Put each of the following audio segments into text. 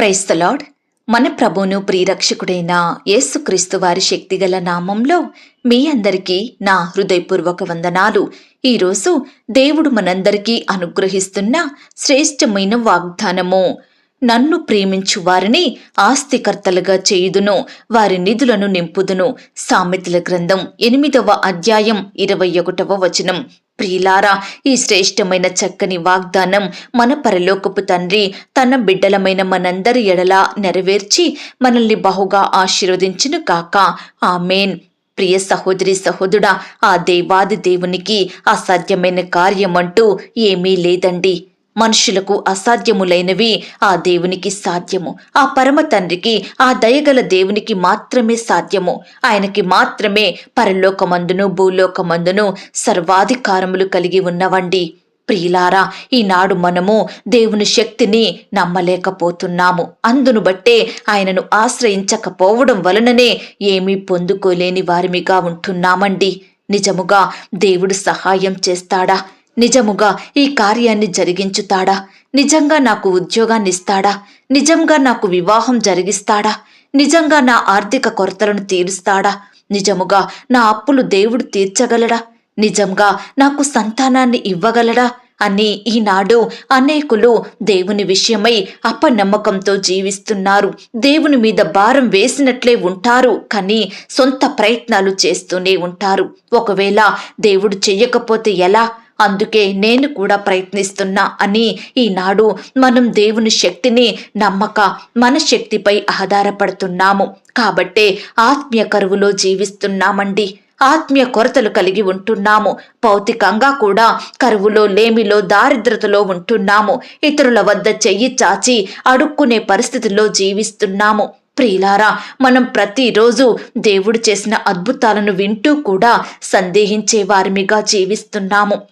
క్రైస్తలాడ్ మన ప్రభును ప్రియరక్షకుడైన యేసుక్రీస్తు వారి శక్తిగల నామంలో మీ అందరికీ నా హృదయపూర్వక వందనాలు. ఈరోజు దేవుడు మనందరికీ అనుగ్రహిస్తున్న శ్రేష్టమైన వాగ్దానము. నన్ను ప్రేమించు వారిని ఆస్తికర్తలుగా చేయుదును వారి నిధులను నింపుదును. సామెతల గ్రంథం ఎనిమిదవ అధ్యాయం ఇరవై ఒకటవ వచనం. ప్రియులారా ఈ శ్రేష్టమైన చక్కని వాగ్దానం మన పరలోకపు తండ్రి తన బిడ్డలమైన మనందరి ఎడలా నెరవేర్చి మనల్ని బహుగా ఆశీర్వదించును కాక ఆమెన్. ప్రియ సహోదరి సహోదరుడా ఆ దేవాది దేవునికి అసాధ్యమైన కార్యమంటూ ఏమీ లేదండి. మనుషులకు అసాధ్యములైనవి ఆ దేవునికి సాధ్యము. ఆ పరమ తండ్రికి ఆ దయగల దేవునికి మాత్రమే సాధ్యము. ఆయనకి మాత్రమే పరలోకమందును భూలోకమందును సర్వాధికారములు కలిగి ఉన్నవండి. ప్రియులారా ఈనాడు మనము దేవుని శక్తిని నమ్మలేకపోతున్నాము. అందును బట్టే ఆయనను ఆశ్రయించకపోవడం వలననే ఏమీ పొందుకోలేని వారిమిగా ఉంటున్నామండి. నిజముగా దేవుడు సహాయం చేస్తాడా? నిజముగా ఈ కార్యాన్ని జరిగించుతాడా? నిజంగా నాకు ఉద్యోగాన్ని ఇస్తాడా నిజంగా నాకు వివాహం జరిగిస్తాడా? నిజంగా నా ఆర్థిక కొరతలను తీరుస్తాడా? నిజముగా నా అప్పులు దేవుడు తీర్చగలడా? నిజంగా నాకు సంతానాన్ని ఇవ్వగలడా? అని ఈనాడు అనేకులు దేవుని విషయమై అపనమ్మకంతో జీవిస్తున్నారు. దేవుని మీద భారం వేసినట్లే ఉంటారు కానీ సొంత ప్రయత్నాలు చేస్తూనే ఉంటారు. ఒకవేళ దేవుడు చెయ్యకపోతే ఎలా? అందుకే నేను కూడా ప్రయత్నిస్తున్నా అని ఈనాడు మనం దేవుని శక్తిని నమ్మక మన శక్తిపై ఆధారపడుతున్నాము. కాబట్టే ఆత్మీయ కరువులో జీవిస్తున్నామండి. ఆత్మీయ కొరతలు కలిగి ఉంటున్నాము. భౌతికంగా కూడా కరువులో లేమిలో దారిద్రతలో ఉంటున్నాము. ఇతరుల వద్ద చెయ్యి చాచి అడుక్కునే పరిస్థితుల్లో జీవిస్తున్నాము. ప్రియులారా మనం ప్రతిరోజు దేవుడు చేసిన అద్భుతాలను వింటూ కూడా సందేహించే వారిమిగా జీవిస్తున్నాము.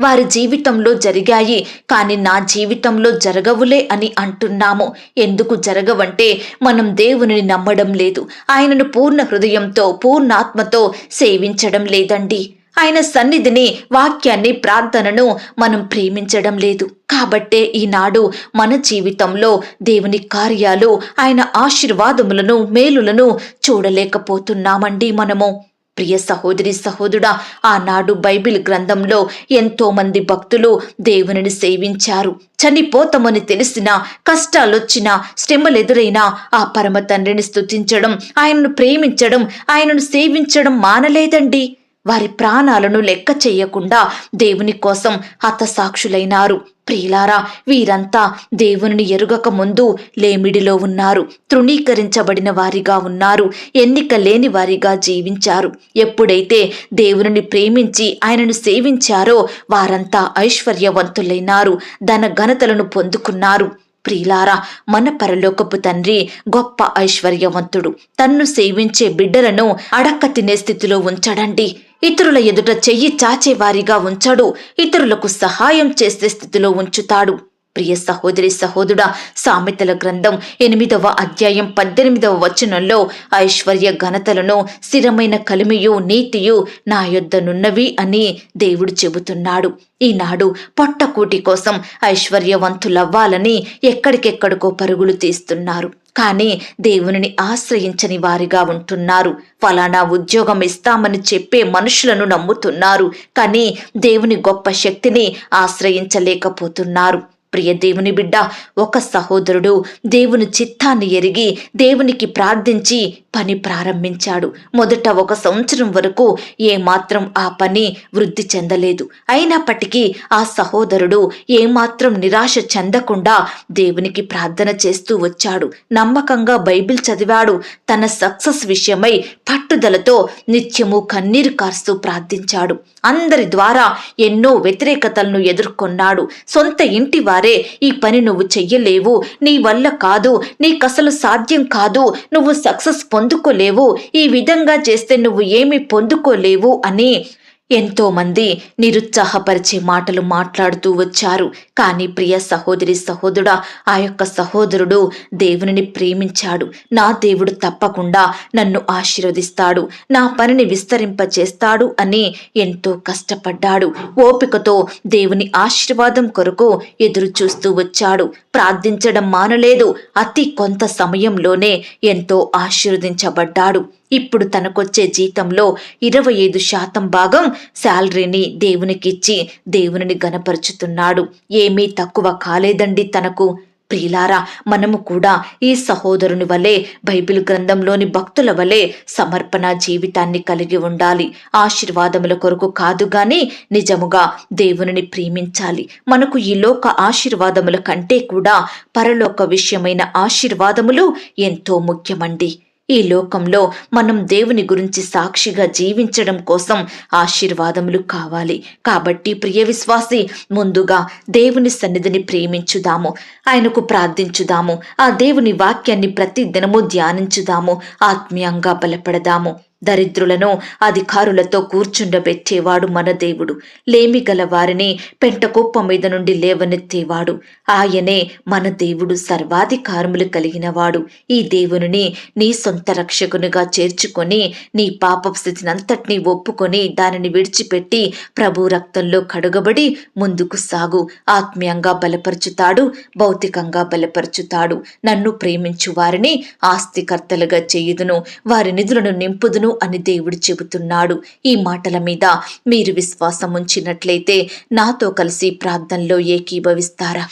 వారి జీవితంలో జరిగాయి కానీ నా జీవితంలో జరగవులే అని అంటున్నాము. ఎందుకు జరగవంటే మనం దేవుని నమ్మడం లేదు. ఆయనను పూర్ణ హృదయంతో పూర్ణాత్మతో సేవించడం లేదండి. ఆయన సన్నిధిని వాక్యాన్ని ప్రార్థనను మనం ప్రేమించడం లేదు. కాబట్టే ఈనాడు మన జీవితంలో దేవుని కార్యాలు ఆయన ఆశీర్వాదములను మేలులను చూడలేకపోతున్నామండి మనము. ప్రియ సహోదరి సహోదరుడా ఆనాడు బైబిల్ గ్రంథంలో ఎంతో మంది భక్తులు దేవునిని సేవించారు. చనిపోతామని తెలిసిన కష్టాలొచ్చినా శ్రమలెదురైనా ఆ పరమ తండ్రిని స్థుతించడం ఆయనను ప్రేమించడం ఆయనను సేవించడం మానలేదండి. వారి ప్రాణాలను లెక్క చెయ్యకుండా దేవుని కోసం హతసాక్షులైనారు. ప్రియులారా వీరంతా దేవుని ఎరుగక ముందు లేమిడిలో ఉన్నారు. తృణీకరించబడిన వారిగా ఉన్నారు. ఎన్నిక లేని వారిగా జీవించారు. ఎప్పుడైతే దేవుని ప్రేమించి ఆయనను సేవించారో వారంతా ఐశ్వర్యవంతులైనారు. ధన ఘనతలను పొందుకున్నారు. ప్రియులారా మన పరలోకపు తండ్రి గొప్ప ఐశ్వర్యవంతుడు. తన్ను సేవించే బిడ్డలను అడక్క తినే స్థితిలో ఉంచడండి. ఇతరుల ఎదుట చెయ్యి చాచేవారిగా ఉంచాడు. ఇతరులకు సహాయం చేసే స్థితిలో ఉంచుతాడు. ప్రియ సహోదరి సహోదరుడా సామెతల గ్రంథం ఎనిమిదవ అధ్యాయం పద్దెనిమిదవ వచనంలో ఐశ్వర్య ఘనతలను స్థిరమైన కలిమియు నీతియు నా యొద్దనున్నవి అని దేవుడు చెబుతున్నాడు. ఈనాడు పొట్టకూటి కోసం ఐశ్వర్యవంతులవ్వాలని ఎక్కడికెక్కడికో పరుగులు తీస్తున్నారు. కానీ దేవునిని ఆశ్రయించని వారిగా ఉంటున్నారు. ఫలానా ఉద్యోగం ఇస్తామని చెప్పే మనుషులను నమ్ముతున్నారు. కానీ దేవుని గొప్ప శక్తిని ఆశ్రయించలేకపోతున్నారు. ప్రియ దేవుని బిడ్డ ఒక సహోదరుడు దేవుని చిత్తాన్ని ఎరిగి దేవునికి ప్రార్థించి పని ప్రారంభించాడు. మొదట ఒక సంవత్సరం వరకు ఏమాత్రం ఆ పని వృద్ధి చెందలేదు. అయినప్పటికీ ఆ సహోదరుడు ఏమాత్రం నిరాశ చెందకుండా దేవునికి ప్రార్థన చేస్తూ వచ్చాడు. నమ్మకంగా బైబిల్ చదివాడు. తన సక్సెస్ విషయమై పట్టుదలతో నిత్యము కన్నీరు కారుస్తూ ప్రార్థించాడు. అందరి ద్వారా ఎన్నో వ్యతిరేకతలను ఎదుర్కొన్నాడు. సొంత ఇంటి వారి ఈ పని నువ్వు చెయ్యలేవు. నీ వల్ల కాదు. నీకసలు సాధ్యం కాదు. నువ్వు సక్సెస్ పొందుకోలేవు. ఈ విధంగా చేస్తే నువ్వు ఏమి పొందుకోలేవు అని ఎంతోమంది నిరుత్సాహపరిచే మాటలు మాట్లాడుతూ వచ్చారు. కానీ ప్రియ సహోదరి సహోదరుడా ఆ యొక్క సహోదరుడు దేవునిని ప్రేమించాడు. నా దేవుడు తప్పకుండా నన్ను ఆశీర్వదిస్తాడు. నా పనిని విస్తరింపచేస్తాడు అని ఎంతో కష్టపడ్డాడు. ఓపికతో దేవుని ఆశీర్వాదం కొరకు ఎదురు చూస్తూ వచ్చాడు. ప్రార్థించడం మానలేదు. అతి కొంత సమయంలోనే ఎంతో ఆశీర్వదించబడ్డాడు. ఇప్పుడు తనకొచ్చే జీతంలో ఇరవై ఐదు శాతం భాగం శాలరీని దేవునికిచ్చి దేవునిని గనపరుచుతున్నాడు ఏమీ తక్కువ కాలేదండి తనకు. ప్రియులారా మనము కూడా ఈ సహోదరుని వలె బైబిల్ గ్రంథంలోని భక్తుల వలె సమర్పణ జీవితాన్ని కలిగి ఉండాలి. ఆశీర్వాదముల కొరకు కాదు గాని నిజముగా దేవునిని ప్రేమించాలి. మనకు ఈ లోక ఆశీర్వాదముల కంటే కూడా పరలోక విషయమైన ఆశీర్వాదములు ఎంతో ముఖ్యమండి. ఈ లోకంలో మనం దేవుని గురించి సాక్షిగా జీవించడం కోసం ఆశీర్వాదములు కావాలి. కాబట్టి ప్రియ విశ్వాసి ముందుగా దేవుని సన్నిధిని ప్రేమించుదాము. ఆయనకు ప్రార్థించుదాము. ఆ దేవుని వాక్యాన్ని ప్రతి దినము ధ్యానించుదాము. ఆత్మీయంగా బలపడదాము. దరిద్రులను అధికారులతో కూర్చుండబెట్టేవాడు మన దేవుడు. లేమి గల వారిని పెంటకుప్ప మీద నుండి లేవనెత్తేవాడు. ఆయనే మన దేవుడు సర్వాధికారములు కలిగినవాడు. ఈ దేవునిని నీ సొంత రక్షకునిగా చేర్చుకొని నీ పాప స్థితినంతటినీ ఒప్పుకొని దానిని విడిచిపెట్టి ప్రభు రక్తంలో కడుగబడి ముందుకు సాగు. ఆత్మీయంగా బలపరుచుతాడు భౌతికంగా బలపరుచుతాడు. నన్ను ప్రేమించు వారిని ఆస్తికర్తలుగా చేయుదును. వారి నిధులను నింపుదును. అని దేవుడు చెబుతున్నాడు. ఈ మాటల మీద మీరు విశ్వాసం ఉంచినట్లయితే నాతో కలిసి ప్రార్థనలో ఏకీభవిస్తారా?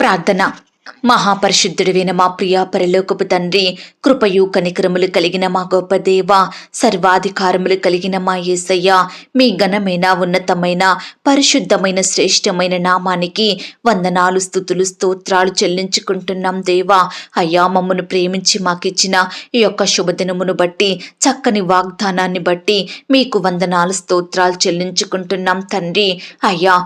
ప్రార్థన. మహాపరిశుద్ధుడివైన మా ప్రియా పరలోకపు తండ్రి కృపయు కనికరములు కలిగిన మా గొప్ప దేవ సర్వాధికారములు కలిగిన మా యేసయ్య మీ ఘనమైన ఉన్నతమైన పరిశుద్ధమైన శ్రేష్టమైన నామానికి వందనాలు స్థుతులు స్తోత్రాలు చెల్లించుకుంటున్నాం దేవా. అయ్యా మమ్మను ప్రేమించి మాకిచ్చిన ఈ యొక్క శుభదినమును బట్టి చక్కని వాగ్దానాన్ని బట్టి మీకు వందనాలు స్తోత్రాలు చెల్లించుకుంటున్నాం తండ్రి. అయ్యా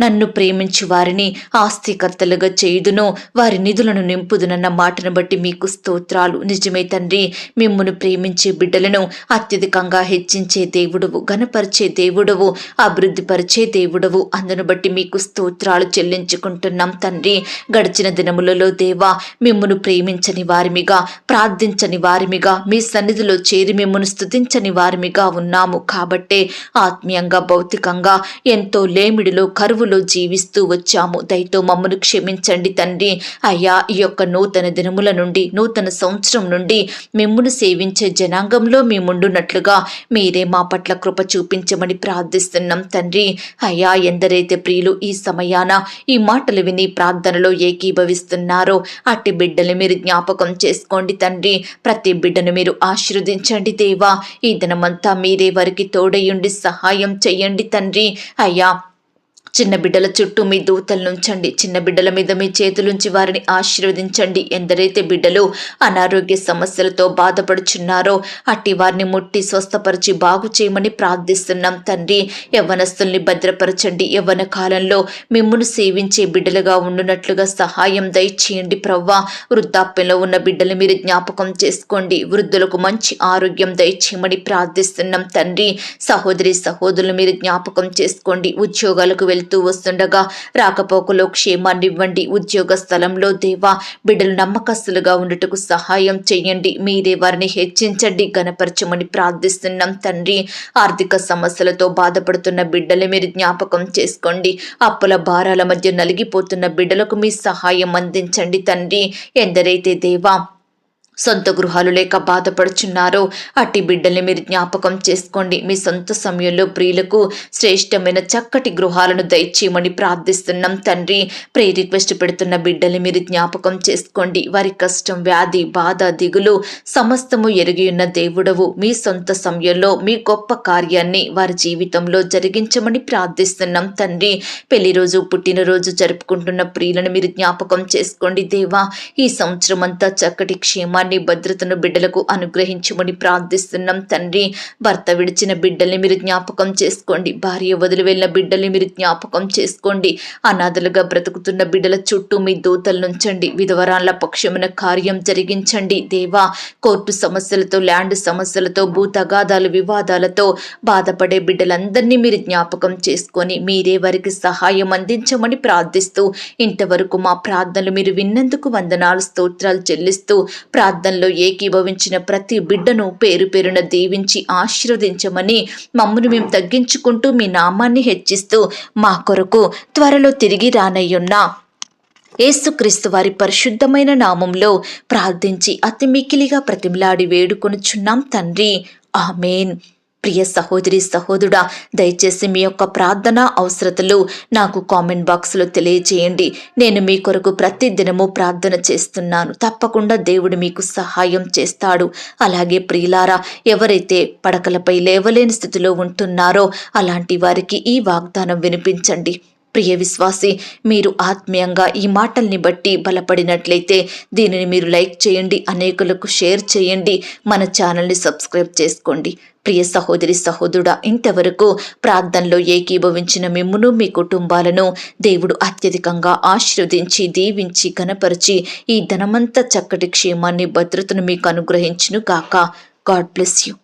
నన్ను ప్రేమించు వారిని ఆస్తికర్తలుగా చేయుదును. వారి నిధులను నింపుదునన్న మాటను బట్టి మీకు స్తోత్రాలు. నిజమే తండ్రి మిమ్మును ప్రేమించే బిడ్డలను అత్యధికంగా హెచ్చించే దేవుడవు గనపరిచే దేవుడవు అభివృద్ధిపరిచే దేవుడవు. అందును బట్టి మీకు స్తోత్రాలు చెల్లించుకుంటున్నాం తండ్రి. గడిచిన దినములలో దేవా మిమ్మును ప్రేమించని వారిమిగా ప్రార్థించని వారిమిగా మీ సన్నిధిలో చేరి మిమ్మును స్తుతించని వారిమిగా ఉన్నాము. కాబట్టే ఆత్మీయంగా భౌతికంగా ఎంతో లేమిడిలో కరువులో జీవిస్తూ వచ్చాము. దయతో మమ్మను క్షమించండి తండ్రి. అయ్యా ఈ యొక్క నూతన దినముల నుండి నూతన సంవత్సరం నుండి మిమ్మును సేవించే జనాంగంలో మేముండునట్లుగా మీరే మా పట్ల కృప చూపించమని ప్రార్థిస్తున్నాం తండ్రి. అయ్యా ఎందరైతే ప్రియులు ఈ సమయాన ఈ మాటలు విని ప్రార్థనలో ఏకీభవిస్తున్నారో అట్టి బిడ్డలు మీరు జ్ఞాపకం చేసుకోండి తండ్రి. ప్రతి బిడ్డను మీరు ఆశీర్వదించండి దేవా. ఈ దినమంతా మీరే వారికి తోడయుండి సహాయం చెయ్యండి తండ్రి. అయ్యా చిన్న బిడ్డల చుట్టూ మీ దూతలు ఉంచండి చిన్న బిడ్డల మీద మీ చేతులుంచి వారిని ఆశీర్వదించండి. ఎందరైతే బిడ్డలు అనారోగ్య సమస్యలతో బాధపడుచున్నారో అట్టి వారిని ముట్టి స్వస్థపరిచి బాగు చేయమని ప్రార్థిస్తున్నాం. తండ్రి యవ్వనస్తుల్ని భద్రపరచండి. యవ్వన కాలంలో మిమ్మును సేవించే బిడ్డలుగా ఉండునట్లుగా సహాయం దయచేయండి ప్రవ్వా. వృద్ధాప్యంలో ఉన్న బిడ్డలు మీరు జ్ఞాపకం చేసుకోండి. వృద్ధులకు మంచి ఆరోగ్యం దయచేయమని ప్రార్థిస్తున్నాం. తండ్రి సహోదరి సహోదరులు మీరు జ్ఞాపకం చేసుకోండి. ఉద్యోగాలకు వెళ్తూ వస్తుండగా రాకపోకలో క్షేమాన్నివ్వండి ఉద్యోగ స్థలంలో దేవా బిడ్డలు నమ్మకస్తులుగా ఉండటకు సహాయం చేయండి మీరే వారిని హెచ్చించండి గణపరచమని ప్రార్థిస్తున్నాం తండ్రి. ఆర్థిక సమస్యలతో బాధపడుతున్న బిడ్డలు మీరు జ్ఞాపకం చేసుకోండి. అప్పుల భారాల మధ్య నలిగిపోతున్న బిడ్డలకు మీ సహాయం అందించండి తండ్రి. ఎందరైతే దేవా సొంత గృహాలు లేక బాధపడుచున్నారో అట్టి బిడ్డల్ని మీరు జ్ఞాపకం చేసుకోండి. మీ సొంత సమయంలో ప్రియులకు శ్రేష్టమైన చక్కటి గృహాలను దయచేయమని ప్రార్థిస్తున్నాం తండ్రి. ప్రే రిక్వెస్ట్ పెడుతున్న బిడ్డల్ని మీరు జ్ఞాపకం చేసుకోండి. వారి కష్టం వ్యాధి బాధ దిగులు సమస్తము ఎరిగి ఉన్న దేవుడవు. మీ సొంత సమయంలో మీ గొప్ప కార్యాన్ని వారి జీవితంలో జరిగించమని ప్రార్థిస్తున్నాం తండ్రి. పెళ్ళి రోజు పుట్టినరోజు జరుపుకుంటున్న ప్రియులను మీరు జ్ఞాపకం చేసుకోండి. దేవా ఈ సంవత్సరం అంతా చక్కటి క్షేమాన్ని క్షేమాన్ని భద్రతను బిడ్డలకు అనుగ్రహించమని ప్రార్థిస్తున్నాం తండ్రి. భర్త విడిచిన బిడ్డల్ని మీరు జ్ఞాపకం చేసుకోండి. భార్య వదిలి వెళ్ళిన బిడ్డల్ని మీరు జ్ఞాపకం చేసుకోండి. అనాథలుగా బ్రతుకుతున్న బిడ్డల చుట్టూ మీ దూతలు నుంచండి. విధవరాళ్ళ పక్షమున కార్యం జరిగించండి. దేవా కోర్టు సమస్యలతో ల్యాండ్ సమస్యలతో భూ తగాదాలు వివాదాలతో బాధపడే బిడ్డలందరినీ మీరు జ్ఞాపకం చేసుకొని మీరే వారికి సహాయం అందించమని ప్రార్థిస్తూ ఇంతవరకు మా ప్రార్థనలు మీరు విన్నందుకు వందనాలు స్తోత్రాలు చెల్లిస్తూ ప్రార్థనలో ఏకీభవించిన ప్రతి బిడ్డను పేరు పేరున దీవించి ఆశీర్వదించమని మమ్మను మేము తగ్గించుకుంటూ మీ నామాన్ని హెచ్చిస్తూ మా కొరకు త్వరలో తిరిగి రానయ్యున్న ఏసుక్రీస్తు వారి పరిశుద్ధమైన నామంలో ప్రార్థించి అతి మికిలిగా ప్రతిమలాడి వేడుకొనుచున్నాం తండ్రి. ఆమెన్. ప్రియ సహోదరి సహోదరుడా దయచేసి మీ యొక్క ప్రార్థన అవసరతలు నాకు కామెంట్ బాక్స్లో తెలియజేయండి. నేను మీ కొరకు ప్రతి దినము ప్రార్థన చేస్తున్నాను. తప్పకుండా దేవుడు మీకు సహాయం చేస్తాడు. అలాగే ప్రియులారా ఎవరైతే పడకలపై లేవలేని స్థితిలో ఉంటున్నారో అలాంటి వారికి ఈ వాగ్దానం వినిపించండి. ప్రియ విశ్వాసి మీరు ఆత్మీయంగా ఈ మాటల్ని బట్టి బలపడినట్లయితే దీనిని మీరు లైక్ చేయండి అనేకులకు షేర్ చేయండి మన ఛానల్ని సబ్స్క్రైబ్ చేసుకోండి. ప్రియ సహోదరి సహోదరుడా ఇంతవరకు ప్రార్థనలో ఏకీభవించిన మిమ్మును మీ కుటుంబాలను దేవుడు అత్యధికంగా ఆశీర్వదించి దీవించి గనపరిచి ఈ ధనమంతా చక్కటి క్షేమాన్ని భద్రతను మీకు అనుగ్రహించును కాక గాడ్ బ్లెస్ యూ.